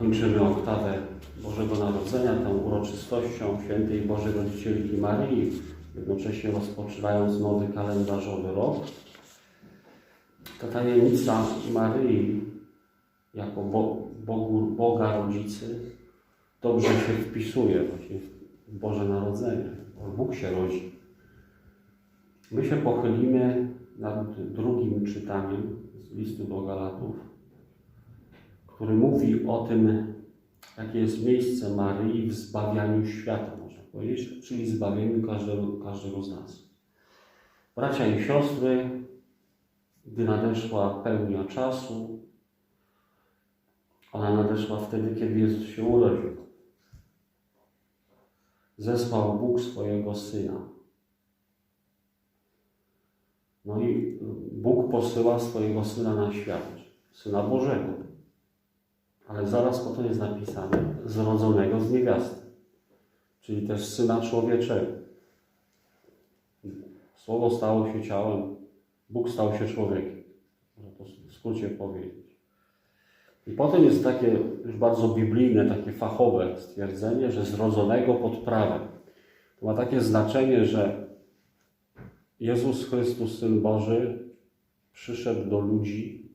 Kończymy oktawę Bożego Narodzenia tą uroczystością Świętej Bożej Rodzicielki Maryi, jednocześnie rozpoczynając nowy kalendarzowy rok. Ta tajemnica Maryi jako Bo, Bogu, Boga Rodzicy dobrze się wpisuje właśnie w Boże Narodzenie. Bóg się rodzi. My się pochylimy nad drugim czytaniem z listu do Galatów, który mówi o tym, jakie jest miejsce Maryi w zbawianiu świata, można powiedzieć, czyli zbawieniu każdego, każdego z nas. Bracia i siostry, gdy nadeszła pełnia czasu, ona nadeszła wtedy, kiedy Jezus się urodził. Zesłał Bóg swojego Syna. No i Bóg posyła swojego Syna na świat, Syna Bożego. Ale zaraz potem jest napisane, zrodzonego z niewiasty, czyli też Syna Człowieczego. Słowo stało się ciałem, Bóg stał się człowiekiem. Można to w skrócie powiedzieć. I potem jest takie już bardzo biblijne, takie fachowe stwierdzenie, że zrodzonego pod prawem. To ma takie znaczenie, że Jezus Chrystus, Syn Boży, przyszedł do ludzi,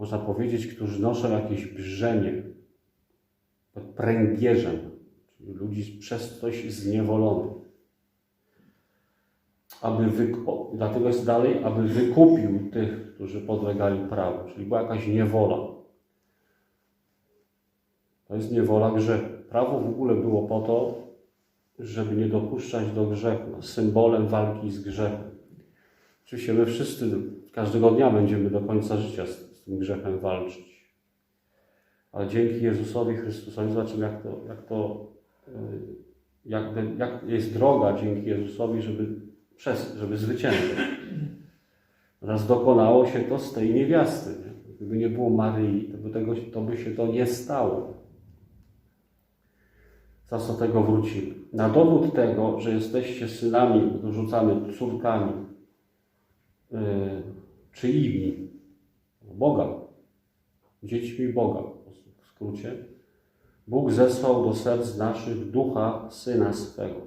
można powiedzieć, którzy noszą jakieś brzemię pod pręgierzem, czyli ludzi przez coś zniewolonych. Aby wyku- dlatego jest dalej, aby wykupił tych, którzy podlegali prawu, czyli była jakaś niewola. To jest niewola grzechu. Prawo w ogóle było po to, żeby nie dopuszczać do grzechu, symbolem walki z grzechem. Oczywiście my wszyscy każdego dnia będziemy do końca życia tym grzechem walczyć. Ale dzięki Jezusowi Chrystusowi zobaczymy, jak to, jak to yy, jak, jak jest droga dzięki Jezusowi, żeby, przez, żeby zwyciężyć. Raz dokonało się to z tej niewiasty. Nie? Gdyby nie było Maryi, to by, tego, to by się to nie stało. Zaraz do tego wrócimy. Na dowód tego, że jesteście synami, rzucamy córkami, yy, czyimi? Boga. Dziećmi Boga, w skrócie. Bóg zesłał do serc naszych ducha Syna swego.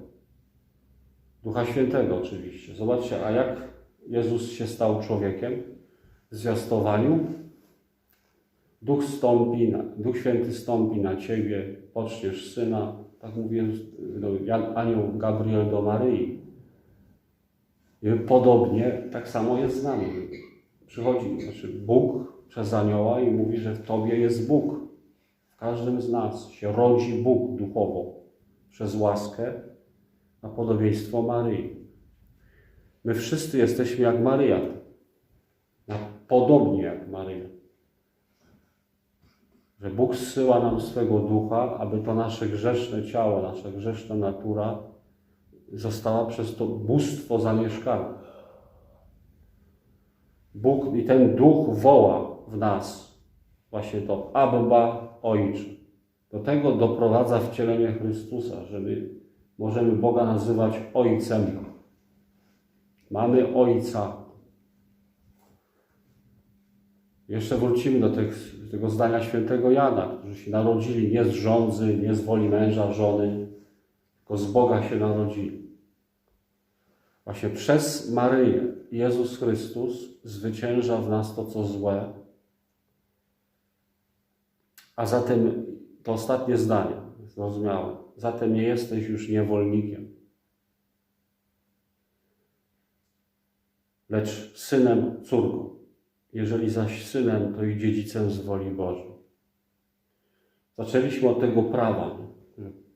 Ducha Świętego oczywiście. Zobaczcie, a jak Jezus się stał człowiekiem w zwiastowaniu? Duch, stąpi na, Duch Święty stąpi na Ciebie, poczniesz Syna, tak mówi no, anioł Gabriel do Maryi. Podobnie tak samo jest z nami. Przychodzi znaczy Bóg przez anioła i mówi, że w Tobie jest Bóg. W każdym z nas się rodzi Bóg duchowo przez łaskę na podobieństwo Maryi. My wszyscy jesteśmy jak Maryja, podobnie jak Maryja. Że Bóg zsyła nam swego ducha, aby to nasze grzeszne ciało, nasza grzeszna natura została przez to bóstwo zamieszkana. Bóg i ten duch woła w nas właśnie to Abba Ojcze. Do tego doprowadza wcielenie Chrystusa, żeby możemy Boga nazywać Ojcem. Mamy Ojca. Jeszcze wrócimy do tych, tego zdania świętego Jana, którzy się narodzili nie z rządzy, nie z woli męża, żony, tylko z Boga się narodzili. Właśnie przez Maryję Jezus Chrystus zwycięża w nas to, co złe. A zatem to ostatnie zdanie, zrozumiałe. Zatem nie jesteś już niewolnikiem, lecz synem, córką. Jeżeli zaś synem, to i dziedzicem z woli Bożej. Zaczęliśmy od tego prawa.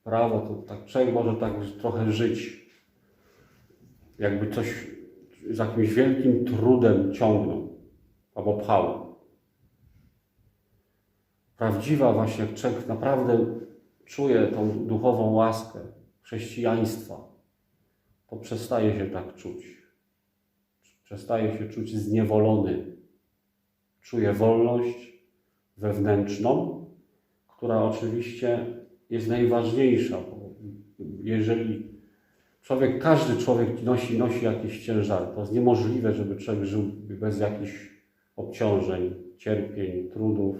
Prawo to tak, człowiek może tak trochę żyć, jakby coś z jakimś wielkim trudem ciągnął albo pchał. Prawdziwa właśnie, jak człowiek naprawdę czuje tą duchową łaskę chrześcijaństwa, to przestaje się tak czuć. Przestaje się czuć zniewolony. Czuje wolność wewnętrzną, która oczywiście jest najważniejsza, bo jeżeli człowiek, każdy człowiek nosi, nosi jakieś ciężary, to jest niemożliwe, żeby człowiek żył bez jakichś obciążeń, cierpień, trudów.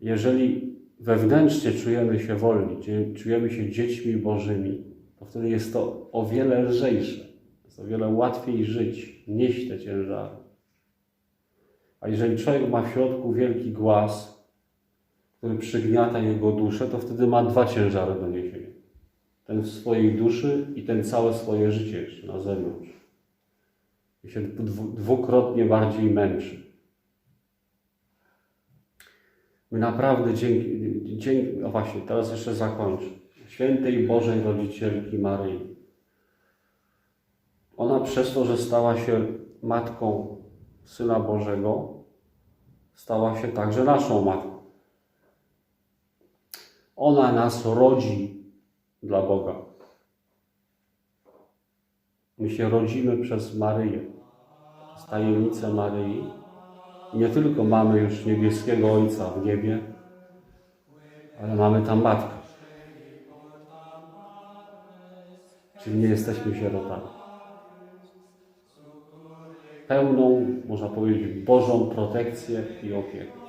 Jeżeli wewnętrznie czujemy się wolni, czujemy się dziećmi Bożymi, to wtedy jest to o wiele lżejsze. Jest o wiele łatwiej żyć, nieść te ciężary. A jeżeli człowiek ma w środku wielki głaz, który przygniata jego duszę, to wtedy ma dwa ciężary do niesienia. Ten w swojej duszy i ten całe swoje życie jeszcze na zewnątrz. I się dwu- dwukrotnie bardziej męczy. My naprawdę dzięki, dzięki, o właśnie, teraz jeszcze zakończę. Świętej Bożej Rodzicielki Maryi. Ona przez to, że stała się matką Syna Bożego, stała się także naszą matką. Ona nas rodzi dla Boga. My się rodzimy przez Maryję, przez tajemnicę Maryi. Nie tylko mamy już niebieskiego Ojca w niebie, ale mamy tam Matkę. Czyli nie jesteśmy sierotami. Pełną, można powiedzieć, Bożą protekcję i opiekę.